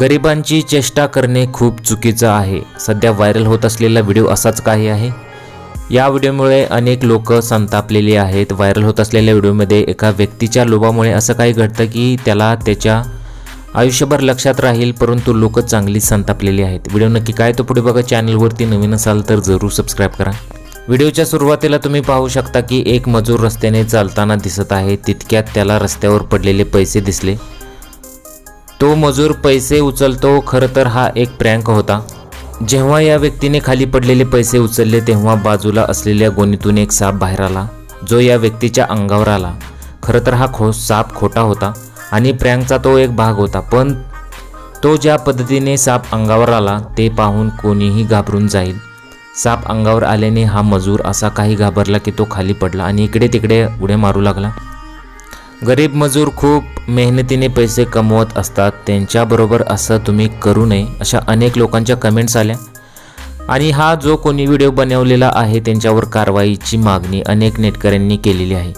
गरिबांची चेष्टा करणे खूप चुकीचं आहे. सध्या व्हायरल होत असलेला व्हिडिओ असाच काही आहे. या व्हिडिओमुळे अनेक लोक संतापलेली आहेत. व्हायरल होत असलेल्या व्हिडिओमध्ये एका व्यक्तीच्या लोभामुळे असं काही घडतं की त्याला त्याच्या आयुष्यभर लक्षात राहील परंतु लोक चांगली संतापलेली आहेत. व्हिडिओ नक्की काय तो पुढे बघा. चॅनलवरती नवीन असाल तर जरूर सबस्क्राईब करा. व्हिडिओच्या सुरुवातीला तुम्ही पाहू शकता की एक मजूर रस्त्याने चालताना दिसत आहे. तितक्यात त्याला रस्त्यावर पडलेले पैसे दिसले. तो मजूर पैसे उचलतो खरं तर हा एक प्रँक होता. जेव्हा या व्यक्तीने खाली पडलेले पैसे उचलले तेव्हा बाजूला असलेल्या गोणीतून एक साप बाहेर आला जो या व्यक्तीच्या अंगावर आला. खरं तर हा खो साप खोटा होता आणि प्रँकचा तो एक भाग होता पण तो ज्या पद्धतीने साप अंगावर आला ते पाहून कोणीही घाबरून जाईल. साप अंगावर आल्याने हा मजूर असा काही घाबरला की तो खाली पडला आणि इकडे तिकडे उड्या मारू लागला. गरीब मजूर खूप मेहनतीने पैसे कमवत असतात त्यांच्याबरोबर असं तुम्ही करू नये अशा अनेक लोकांच्या कमेंट्स आल्या. आणि हा जो कोणी व्हिडिओ बनवलेला आहे त्यांच्यावर कारवाईची मागणी अनेक नेटकऱ्यांनी केलेली आहे.